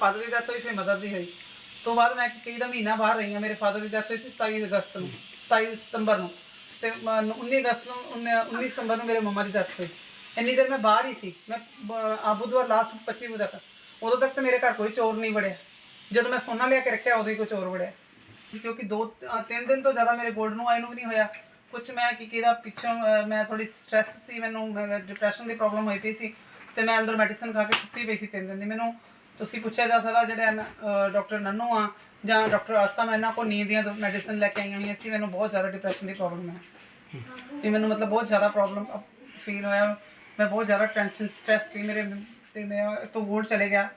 Father ਦੀ death ਹੋਈ ਫਿਰ mother ਦੀ ਹੋਈ। ਤੋਂ ਬਾਅਦ ਮੈਂ ਕਈ ਦਾ ਮਹੀਨਾ ਬਾਹਰ ਰਹੀ ਹਾਂ ਮੇਰੇ ਫਾਦਰ ਦੀ ਡੈਥ ਹੋਈ ਸੀ 27 ਅਗਸਤ ਨੂੰ 27 ਸਤੰਬਰ ਨੂੰ। ਤੇ ਮ- 19 ਅਗਸਤ ਨੂੰ 19 ਸਤੰਬਰ ਨੂੰ ਮੇਰੇ ਮੰਮਾ ਦੀ ਡੈਥ ਹੋਈ। ਇੰਨੀ ਦੇਰ ਮੈਂ ਬਾਹਰ ਹੀ ਸੀ। ਮੈਂ ਬ- ਆ ਬੁੱਧਵਾਰ ਲਾਸਟ 25 ਵਜੇ ਤੱਕ। ਉਦੋਂ ਤੱਕ ਤਾਂ ਮੇਰੇ ਘਰ ਕੋਈ ਚੋਰ ਨਹੀਂ ਵੜਿਆ। ਜਦੋਂ ਮੈਂ ਸੋਨਾ ਲਿਆ ਕੇ ਰੱਖਿਆ ਉਦੋਂ ਹੀ ਕੋਈ ਚੋਰ ਵੜਿਆ। ਕਿਉਂਕਿ ਦੋ ਅ, ਤਿੰਨ ਦਿਨ ਤੋਂ ਜ਼ਿਆਦਾ ਮੇਰੇ ਗੋਲਡ ਨੂੰ ਆਏ ਨੂੰ ਵੀ ਨਹੀਂ ਹੋਇਆ। ਕੁਝ ਮੈਂ ਕੀ ਕਿਹਦਾ ਪਿੱਛੋਂ ਅ, ਮੈਂ ਥੋੜੀ ਸਟ੍ਰੈਸ ਸੀ ਮੈਨੂੰ ਡਿਪਰੈਸ਼ਨ ਦੀ ਪ੍ਰੋਬਲਮ ਹੋਈ ਪਈ ਸੀ। ਤੇ ਮੈਂ ਅੰਦਰ ਮੈਡੀਸਨ ਖਾ ਕੇ ਸੁੱਤੀ ਪਈ ਸੀ ਤਿੰਨ ਦਿਨ ਦੀ। ਮੈਨੂੰ ਤੁਸੀਂ ਪੁੱਛਿਆ ਜਾ ਸਕਦਾ ਜਿਹੜੇ ਡਾਕਟਰ ਨੰਨੂ ਆ ਜਾਂ ਡਾਕਟਰ ਆਸਤਾ ਮੈਂ ਇਹਨਾਂ ਕੋਲ ਨੀਂਦ ਦੀਆਂ ਮੈਡੀਸਨ ਲੈ ਕੇ ਆਈਆਂ ਹੋਈਆਂ ਸੀ ਮੈਨੂੰ ਬਹੁਤ ਜ਼ਿਆਦਾ ਡਿਪਰੈਸ਼ਨ ਦੀ ਪ੍ਰੋਬਲਮ ਹੈ। ਤੇ ਮੈਨੂੰ ਮਤਲਬ ਬਹੁਤ ਜ਼ਿਆਦਾ ਪ੍ਰੋਬਲਮ ਫੀਲ ਹੋਇਆ। ਮੈਂ ਬਹੁਤ ਜ਼ਿਆਦਾ ਟੈਨਸ਼ਨ ਸਟ੍ਰੈਸ ਸੀ ਮੇਰੇ, ਤੇ ਮੈਂ ਇਸ ਤੋਂ ਵੋਟ ਚਲੇ ਗਿਆ।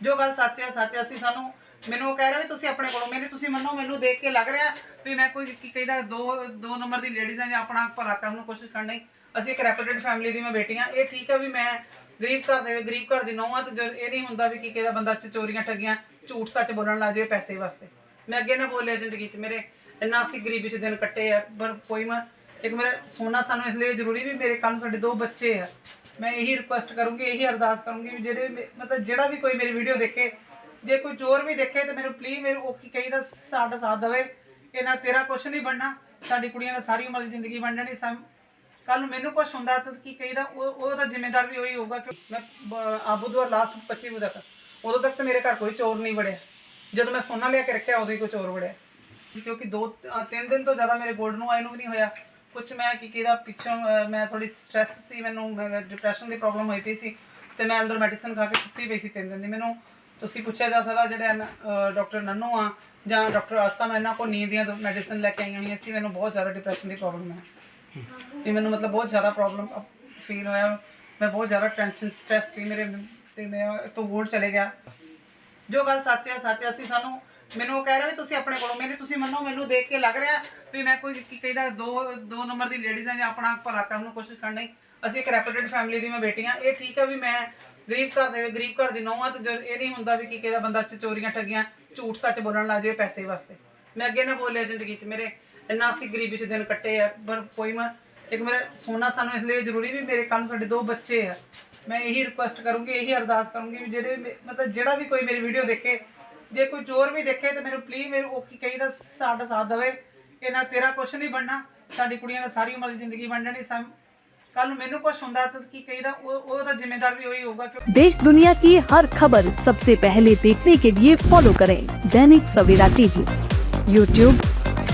ਜੋ ਗੱਲ ਸੱਚ ਹੈ, ਸੱਚ ਅਸੀਂ ਸਾਨੂੰ, ਮੈਨੂੰ ਉਹ ਕਹਿ ਰਿਹਾ ਵੀ ਤੁਸੀਂ ਆਪਣੇ ਕੋਲੋਂ, ਮੇਰੇ ਤੁਸੀਂ ਮੰਨੋ, ਮੈਨੂੰ ਦੇਖ ਕੇ ਲੱਗ ਰਿਹਾ ਵੀ ਮੈਂ ਕੋਈ ਕੀ ਕਹਿੰਦਾ, ਦੋ ਦੋ ਨੰਬਰ ਦੀ ਲੇਡੀਜ਼ ਆ ਜਾਂ ਆਪਣਾ ਭਲਾ ਕਰਨ ਨੂੰ ਕੋਸ਼ਿਸ਼ ਕਰਨ ਕਰਨੀ ਅਸੀਂ ਇੱਕ ਰੈਪੂਟੇਡ ਫੈਮਿਲੀ ਦੀ ਮੈਂ ਬੇਟੀ ਹਾਂ। ਇਹ ਠੀਕ ਹੈ ਵੀ ਮੈਂ ਗਰੀਬ ਘਰ ਦੇ, ਗਰੀਬ ਘਰ ਦੀ ਨੌਂ ਆ ਤੇ ਜੋ ਇਹ ਨਹੀਂ ਹੁੰਦਾ ਵੀ ਕੀ ਕਹਿੰਦਾ ਬੰਦਾ ਚ ਚੋਰੀਆਂ ਠੱਗੀਆਂ, ਝੂਠ ਸੱਚ ਬੋਲਣ ਲੱਗ ਜਾਵੇ ਪੈਸੇ ਵਾਸਤੇ। ਮੈਂ ਅੱਗੇ ਨਾ ਬੋਲਿਆ ਜ਼ਿੰਦਗੀ 'ਚ, ਮੇਰੇ ਇੰਨਾ ਅਸੀਂ ਗਰੀਬੀ 'ਚ ਦਿਨ ਕੱਟੇ ਆ, ਪਰ ਕੋਈ ਮੈਂ, ਇੱਕ ਮੇਰਾ ਸੋਨਾ ਸਾਨੂੰ ਇਸ ਲਈ ਜ਼ਰੂਰੀ ਵੀ ਮੇਰੇ ਕੱਲ ਸਾਡੇ ਦੋ ਬੱਚੇ ਆ। ਮੈਂ ਇਹੀ ਰਿਕੁਐਸਟ ਕਰੂੰਗੀ, ਇਹੀ ਅਰਦਾਸ ਕਰੂੰਗੀ ਵੀ ਜਿਹੜੇ ਮਤਲਬ ਜਿਹੜਾ ਵੀ ਕੋਈ ਮੇਰੀ ਵੀਡੀਓ ਦੇਖੇ, ਜੇ ਕੋਈ ਚੋਰ ਵੀ ਦੇਖੇ ਤਾਂ ਮੈਨੂੰ ਪਲੀਜ਼ ਮੇਰੇ ਉਹ ਕੀ ਕਹੀਦਾ, ਸਾਡਾ ਸਾਥ ਦੇਵੇ ਇਹ ਨਾ ਤੇਰਾ ਕੁਛ ਨਹੀਂ ਬਣਨਾ, ਸਾਡੀ ਕੁੜੀਆਂ ਦਾ ਸਾਰੀ ਉਮਰ ਦੀ ਜ਼ਿੰਦਗੀ ਬਣ ਜਾਣੀ ਕੱਲ ਨੂੰ ਮੈਨੂੰ ਕੁਛ ਹੁੰਦਾ ਤਾਂ ਕੀ ਕਹੀਦਾ? ਉਹ ਉਹਦਾ ਜ਼ਿੰਮੇਦਾਰ ਵੀ ਉਹੀ ਹੋਊਗਾ ਕਿ ਮੈਂ ਬ- ਬੁੱਧਵਾਰ ਲਾਸਟ 25 ਵਜੇ ਤੱਕ। ਉਦੋਂ ਤੱਕ ਤਾਂ ਮੇਰੇ ਘਰ ਕੋਈ ਚੋਰ ਨਹੀਂ ਵੜਿਆ। ਜਦੋਂ ਮੈਂ ਸੋਨਾ ਲਿਆ ਕੇ ਰੱਖਿਆ, ਉਦੋਂ ਹੀ ਕੋਈ ਚੋਰ ਵੜਿਆ। ਕਿਉਂਕਿ ਦੋ ਤਿੰਨ ਦਿਨ ਤੋਂ ਜ਼ਿਆਦਾ ਮੇਰੇ ਗੋਲਡ ਨੂੰ ਆਏ ਨੂੰ ਵੀ ਨਹੀਂ ਹੋਇਆ। ਕੁਝ ਮੈਂ ਕੀ ਕਿਹਦਾ, ਪਿੱਛੋਂ ਮੈਂ ਥੋੜੀ ਸਟ੍ਰੈਸ ਸੀ, ਮੈਨੂੰ ਡਿਪਰੈਸ਼ਨ ਦੀ ਪ੍ਰੋਬਲਮ ਹੋਈ ਪਈ ਸੀ ਤੇ ਮੈਂ ਅੰਦਰ ਮੈਡੀਸਨ ਖਾ ਕੇ ਸੁੱਤੀ ਪਈ ਸੀ ਤਿੰਨ ਦਿਨ ਦੀ। ਮੈਨੂੰ ਤੁਸੀਂ ਪੁੱਛਿਆ ਜਾ ਸਕਦਾ ਜਿਹੜੇ ਡਾਕਟਰ ਨੰਨੂ ਆ ਜਾਂ ਡਾਕਟਰ ਆਸਤਾ ਮੈਂ ਇਹਨਾਂ ਕੋਲ ਨੀਂਦ ਦੀਆਂ ਮੈਡੀਸਨ ਲੈ ਕੇ ਆਈਆਂ ਹੋਈਆਂ ਸੀ। ਮੈਨੂੰ ਬਹੁਤ ਜ਼ਿਆਦਾ ਡਿਪਰੈਸ਼ਨ ਦੀ ਪ੍ਰੋਬਲਮ ਹੈ। ਤੇ ਮੈਨੂੰ ਮਤਲਬ ਬਹੁਤ ਜ਼ਿਆਦਾ ਪ੍ਰੋਬਲਮ ਫੀਲ ਹੋਇਆ। ਮੈਂ ਬਹੁਤ ਜ਼ਿਆਦਾ ਟੈਨਸ਼ਨ ਸਟ੍ਰੈਸ ਸੀ ਮੇਰੇ ਤੇ ਮੈਂ ਇਸ ਤੋਂ ਗੋਲਡ ਚਲੇ ਗਿਆ। ਜੋ ਗੱਲ ਸੱਚ ਹੈ ਸੱਚ ਹੈ। ਅਸੀਂ ਸਾਨੂੰ ਮੈਨੂੰ ਉਹ ਕਹਿ ਰਿਹਾ ਵੀ ਤੁਸੀਂ ਆਪਣੇ ਕੋਲੋਂ ਮੇਰੇ ਤੁਸੀਂ ਮੰਨੋ, ਮੈਨੂੰ ਦੇਖ ਕੇ ਲੱਗ ਰਿਹਾ ਵੀ ਮੈਂ ਕੋਈ ਕੀ ਕਹਿੰਦਾ, ਦੋ ਦੋ ਨੰਬਰ ਦੀ ਲੇਡੀਜ਼ ਆ ਜਾਂ ਆਪਣਾ ਭਲਾ ਕਰਨ ਨੂੰ ਕੋਸ਼ਿਸ਼ ਕਰਨ ਕਰਨੀ ਅਸੀਂ ਇੱਕ ਰੈਪੂਟੇਡ ਫੈਮਿਲੀ ਦੀ ਮੈਂ ਬੇਟੀ ਹਾਂ। ਇਹ ਠੀਕ ਆ ਵੀ ਮੈਂ ਗਰੀਬ ਘਰ ਦੇ, ਗਰੀਬ ਘਰ ਦੀ ਨੌਂ ਆ ਤੇ ਇਹ ਨਹੀਂ ਹੁੰਦਾ ਵੀ ਕੀ ਕਹਿੰਦਾ, ਬੰਦਾ ਚੋਰੀਆਂ ਠੱਗੀਆਂ ਝੂਠ ਸੱਚ ਬੋਲਣ ਲੱਗ ਜਾਵੇ ਪੈਸੇ ਵਾਸਤੇ। ਮੈਂ ਅੱਗੇ ਨਾ ਬੋਲਿਆ ਜ਼ਿੰਦਗੀ 'ਚ ਮੇਰੇ ਇੰਨਾ ਅਸੀਂ ਗਰੀਬੀ 'ਚ ਦਿਨ ਕੱਟੇ ਆ ਪਰ ਕੋਈ ਮੈਂ ਇੱਕ ਮੇਰਾ ਸੋਨਾ ਸਾਨੂੰ ਇਸ ਲਈ ਜ਼ਰੂਰੀ ਵੀ ਮੇਰੇ ਕੱਲ ਸਾਡੇ ਦੋ ਬੱਚੇ ਆ ਮੈਂ ਇਹੀ ਰਿਕੁਐਸਟ ਕਰੂੰਗੀ ਇਹੀ ਅਰਦਾਸ ਕਰੂੰਗੀ ਵੀ ਜਿਹੜੇ ਮੇ- ਮਤਲਬ ਜਿਹੜਾ ਵੀ ਕੋਈ ਮੇਰੀ ਵੀਡੀਓ ਦੇਖੇ ਜੇ ਕੋਈ ਚੋਰ ਵੀ ਦੇਖੇ ਤੇ ਮੈਨੂੰ ਪਲੀਜ਼ ਮੇਰੇ ਉਹ ਕੀ ਕਹੀਦਾ ਸਾਡਾ ਸਾਥ ਦੇਵੇ ਇਹ ਨਾ ਤੇਰਾ ਕੁਛ ਨਹੀਂ ਬਣਨਾ ਸਾਡੀ ਕੁੜੀਆਂ ਦਾ ਸਾਰੀ ਉਮਰ ਦੀ ਜ਼ਿੰਦਗੀ ਬਣ ਜਾਣੀ ਸਮ ਕੱਲ ਨੂੰ ਮੈਨੂੰ ਕੁਛ ਹੁੰਦਾ ਤਾਂ ਕੀ ਕਹੀਦਾ ਉਹ ਉਹਦਾ ਜ਼ਿੰਮੇਦਾਰ ਵੀ ਉਹੀ ਹੋਊਗਾ ਕਿ देश दुनिया की हर खबर सबसे पहले देखने के लिए फॉलो करें दैनिक सवेरा टीवी यूट्यूब